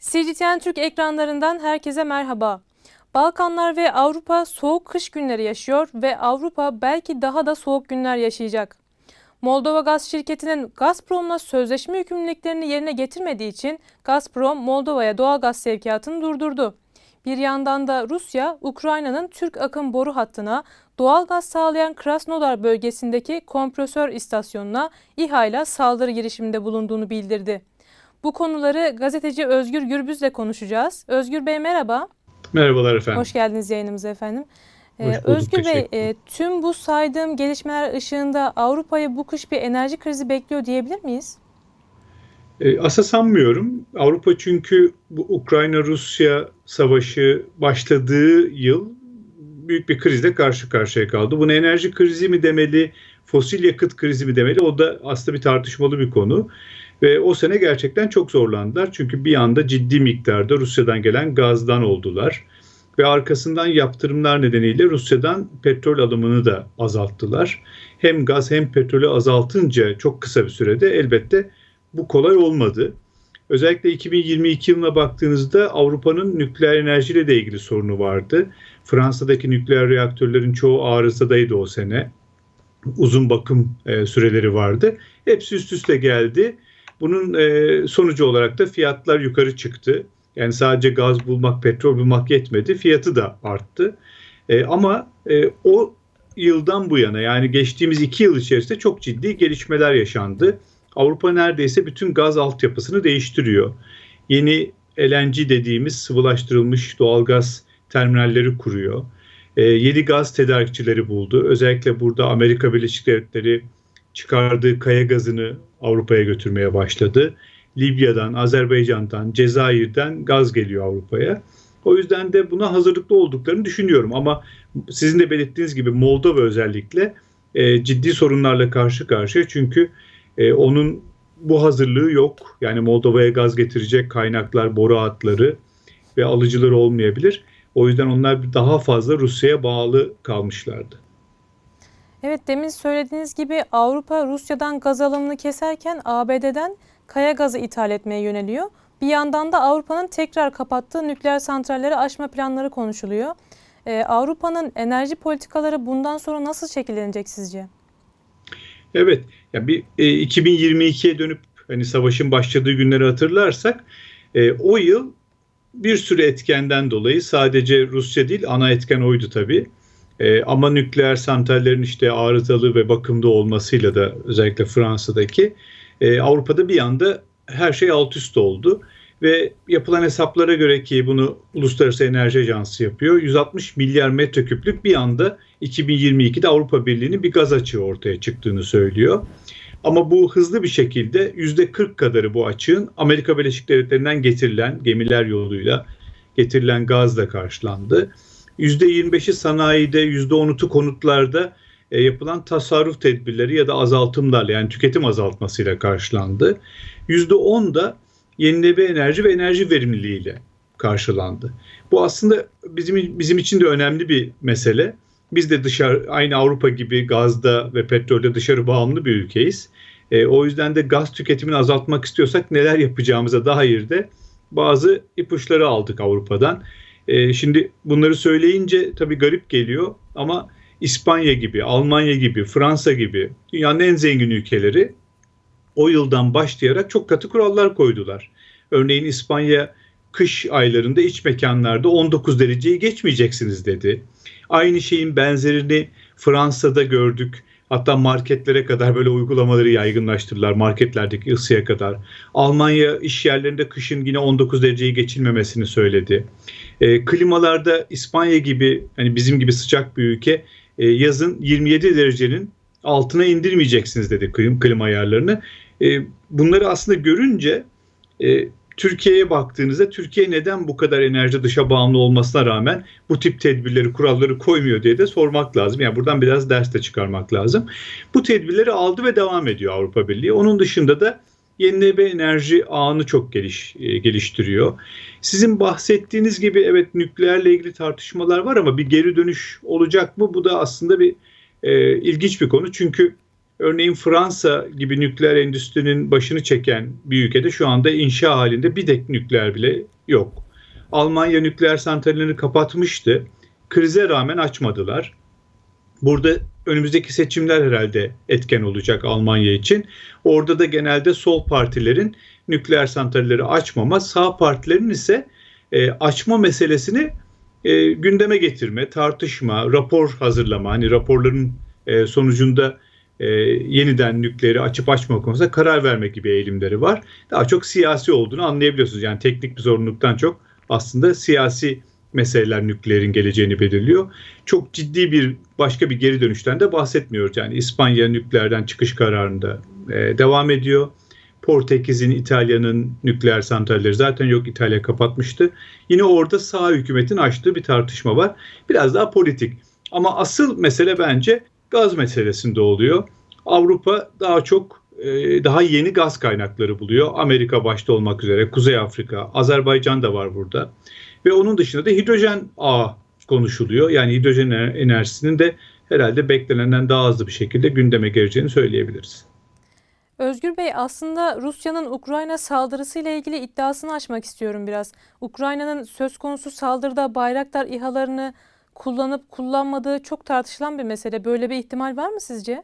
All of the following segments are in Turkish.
CGTN Türk ekranlarından herkese merhaba. Balkanlar ve Avrupa soğuk kış günleri yaşıyor ve Avrupa belki daha da soğuk günler yaşayacak. Moldova Gaz Şirketi'nin Gazprom'la sözleşme yükümlülüklerini yerine getirmediği için Gazprom Moldova'ya doğal gaz sevkiyatını durdurdu. Bir yandan da Rusya, Ukrayna'nın Türk akım boru hattına doğal gaz sağlayan Krasnodar bölgesindeki kompresör istasyonuna İHA ile saldırı girişiminde bulunduğunu bildirdi. Bu konuları gazeteci Özgür Gürbüz'le konuşacağız. Özgür Bey merhaba. Merhabalar efendim. Hoş geldiniz yayınımıza efendim. Ee, Hoş bulduk, Özgür Bey, e, tüm bu saydığım gelişmeler ışığında Avrupa'yı bu kış bir enerji krizi bekliyor diyebilir miyiz? E, asa sanmıyorum. Avrupa çünkü bu Ukrayna-Rusya savaşı başladığı yıl büyük bir krizle karşı karşıya kaldı. Buna enerji krizi mi demeli, fosil yakıt krizi mi demeli o da aslında bir tartışmalı bir konu. Ve o sene gerçekten çok zorlandılar. Çünkü bir anda ciddi miktarda Rusya'dan gelen gazdan oldular. Ve arkasından yaptırımlar nedeniyle Rusya'dan petrol alımını da azalttılar. Hem gaz hem petrolü azaltınca çok kısa bir sürede elbette bu kolay olmadı. Özellikle 2022 yılına baktığınızda Avrupa'nın nükleer enerjiyle de ilgili sorunu vardı. Fransa'daki nükleer reaktörlerin çoğu arızadaydı o sene. Uzun bakım e, süreleri vardı. Hepsi üst üste geldi. Bunun e, sonucu olarak da fiyatlar yukarı çıktı. Yani sadece gaz bulmak, petrol bulmak yetmedi. Fiyatı da arttı. E, ama e, o yıldan bu yana yani geçtiğimiz iki yıl içerisinde çok ciddi gelişmeler yaşandı. Avrupa neredeyse bütün gaz altyapısını değiştiriyor. Yeni LNG dediğimiz sıvılaştırılmış doğalgaz terminalleri kuruyor. E, yeni gaz tedarikçileri buldu. Özellikle burada Amerika Birleşik Devletleri çıkardığı kaya gazını Avrupa'ya götürmeye başladı. Libya'dan, Azerbaycan'dan, Cezayir'den gaz geliyor Avrupa'ya. O yüzden de buna hazırlıklı olduklarını düşünüyorum. Ama sizin de belirttiğiniz gibi Moldova özellikle e, ciddi sorunlarla karşı karşıya. Çünkü e, onun bu hazırlığı yok. Yani Moldova'ya gaz getirecek kaynaklar, boru hatları ve alıcıları olmayabilir. O yüzden onlar daha fazla Rusya'ya bağlı kalmışlardı. Evet demin söylediğiniz gibi Avrupa Rusya'dan gaz alımını keserken ABD'den kaya gazı ithal etmeye yöneliyor. Bir yandan da Avrupa'nın tekrar kapattığı nükleer santralleri aşma planları konuşuluyor. Ee, Avrupa'nın enerji politikaları bundan sonra nasıl şekillenecek sizce? Evet, yani bir e, 2022'ye dönüp hani savaşın başladığı günleri hatırlarsak e, o yıl bir sürü etkenden dolayı sadece Rusya değil ana etken oydu tabii. E, ama nükleer santrallerin işte arızalı ve bakımda olmasıyla da özellikle Fransa'daki e, Avrupa'da bir anda her şey alt üst oldu. Ve yapılan hesaplara göre ki bunu Uluslararası Enerji Ajansı yapıyor. 160 milyar metreküplük bir anda 2022'de Avrupa Birliği'nin bir gaz açığı ortaya çıktığını söylüyor. Ama bu hızlı bir şekilde %40 kadarı bu açığın Amerika Birleşik Devletleri'nden getirilen gemiler yoluyla getirilen gazla karşılandı. %25'i sanayide, %10'u konutlarda e, yapılan tasarruf tedbirleri ya da azaltımlarla yani tüketim azaltmasıyla karşılandı. %10 da yenilenebilir enerji ve enerji verimliliğiyle karşılandı. Bu aslında bizim bizim için de önemli bir mesele. Biz de dışarı aynı Avrupa gibi gazda ve petrolde dışarı bağımlı bir ülkeyiz. E, o yüzden de gaz tüketimini azaltmak istiyorsak neler yapacağımıza dair de bazı ipuçları aldık Avrupa'dan. E, şimdi bunları söyleyince tabii garip geliyor ama İspanya gibi, Almanya gibi, Fransa gibi dünyanın en zengin ülkeleri o yıldan başlayarak çok katı kurallar koydular. Örneğin İspanya kış aylarında iç mekanlarda 19 dereceyi geçmeyeceksiniz dedi. Aynı şeyin benzerini Fransa'da gördük. Hatta marketlere kadar böyle uygulamaları yaygınlaştırdılar marketlerdeki ısıya kadar. Almanya iş yerlerinde kışın yine 19 dereceyi geçilmemesini söyledi. E, klimalarda İspanya gibi hani bizim gibi sıcak bir ülke e, yazın 27 derecenin altına indirmeyeceksiniz dedi klima ayarlarını. E, bunları aslında görünce e, Türkiye'ye baktığınızda Türkiye neden bu kadar enerji dışa bağımlı olmasına rağmen bu tip tedbirleri, kuralları koymuyor diye de sormak lazım. Yani buradan biraz ders de çıkarmak lazım. Bu tedbirleri aldı ve devam ediyor Avrupa Birliği. Onun dışında da yenilenebilir enerji ağını çok geliş, e, geliştiriyor. Sizin bahsettiğiniz gibi evet nükleerle ilgili tartışmalar var ama bir geri dönüş olacak mı? Bu da aslında bir e, ilginç bir konu. Çünkü örneğin Fransa gibi nükleer endüstrinin başını çeken bir ülkede şu anda inşa halinde bir tek nükleer bile yok. Almanya nükleer santrallerini kapatmıştı. Krize rağmen açmadılar. Burada önümüzdeki seçimler herhalde etken olacak Almanya için. Orada da genelde sol partilerin nükleer santralleri açmama, sağ partilerin ise e, açma meselesini e, gündeme getirme, tartışma, rapor hazırlama, hani raporların e, sonucunda e, yeniden nükleeri açıp açma konusunda karar verme gibi eğilimleri var. Daha çok siyasi olduğunu anlayabiliyorsunuz. Yani teknik bir zorunluluktan çok aslında siyasi meseleler nükleerin geleceğini belirliyor. Çok ciddi bir başka bir geri dönüşten de bahsetmiyoruz. Yani İspanya nükleerden çıkış kararında e, devam ediyor. Portekiz'in, İtalya'nın nükleer santralleri zaten yok İtalya kapatmıştı. Yine orada sağ hükümetin açtığı bir tartışma var. Biraz daha politik. Ama asıl mesele bence gaz meselesinde oluyor. Avrupa daha çok e, daha yeni gaz kaynakları buluyor. Amerika başta olmak üzere Kuzey Afrika, Azerbaycan da var burada. Ve onun dışında da hidrojen ağı konuşuluyor. Yani hidrojen enerjisinin de herhalde beklenenden daha hızlı bir şekilde gündeme geleceğini söyleyebiliriz. Özgür Bey aslında Rusya'nın Ukrayna saldırısıyla ilgili iddiasını açmak istiyorum biraz. Ukrayna'nın söz konusu saldırıda Bayraktar İHA'larını kullanıp kullanmadığı çok tartışılan bir mesele. Böyle bir ihtimal var mı sizce?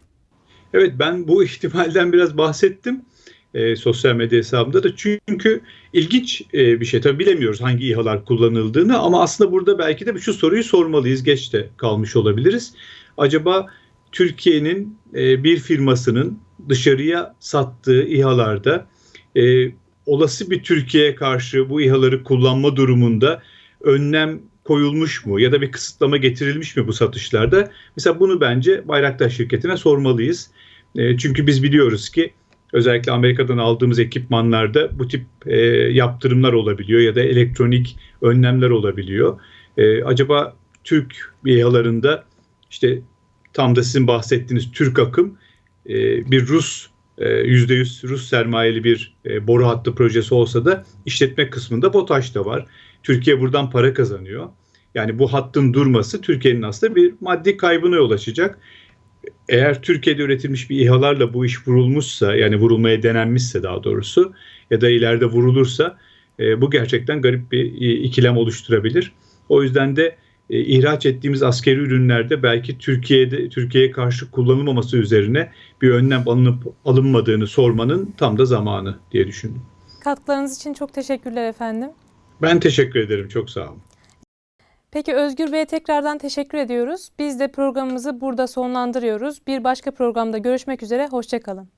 Evet ben bu ihtimalden biraz bahsettim e, sosyal medya hesabımda da çünkü ilginç e, bir şey. Tabii bilemiyoruz hangi İHA'lar kullanıldığını ama aslında burada belki de şu soruyu sormalıyız. Geç de kalmış olabiliriz. Acaba Türkiye'nin e, bir firmasının dışarıya sattığı İHA'larda e, olası bir Türkiye'ye karşı bu İHA'ları kullanma durumunda önlem koyulmuş mu ya da bir kısıtlama getirilmiş mi bu satışlarda? Mesela bunu bence Bayraktar şirketine sormalıyız. E, çünkü biz biliyoruz ki özellikle Amerika'dan aldığımız ekipmanlarda bu tip e, yaptırımlar olabiliyor ya da elektronik önlemler olabiliyor. E, acaba Türk İHA'larında işte tam da sizin bahsettiğiniz Türk akım e, bir Rus e, %100 Rus sermayeli bir e, boru hattı projesi olsa da işletme kısmında BOTAŞ da var. Türkiye buradan para kazanıyor. Yani bu hattın durması Türkiye'nin aslında bir maddi kaybına yol açacak. Eğer Türkiye'de üretilmiş bir İHA'larla bu iş vurulmuşsa yani vurulmaya denenmişse daha doğrusu ya da ileride vurulursa e, bu gerçekten garip bir e, ikilem oluşturabilir. O yüzden de e, ihraç ettiğimiz askeri ürünlerde belki Türkiye'de Türkiye'ye karşı kullanılmaması üzerine bir önlem alınıp alınmadığını sormanın tam da zamanı diye düşündüm. Katkılarınız için çok teşekkürler efendim. Ben teşekkür ederim. Çok sağ olun. Peki Özgür Bey'e tekrardan teşekkür ediyoruz. Biz de programımızı burada sonlandırıyoruz. Bir başka programda görüşmek üzere. Hoşçakalın.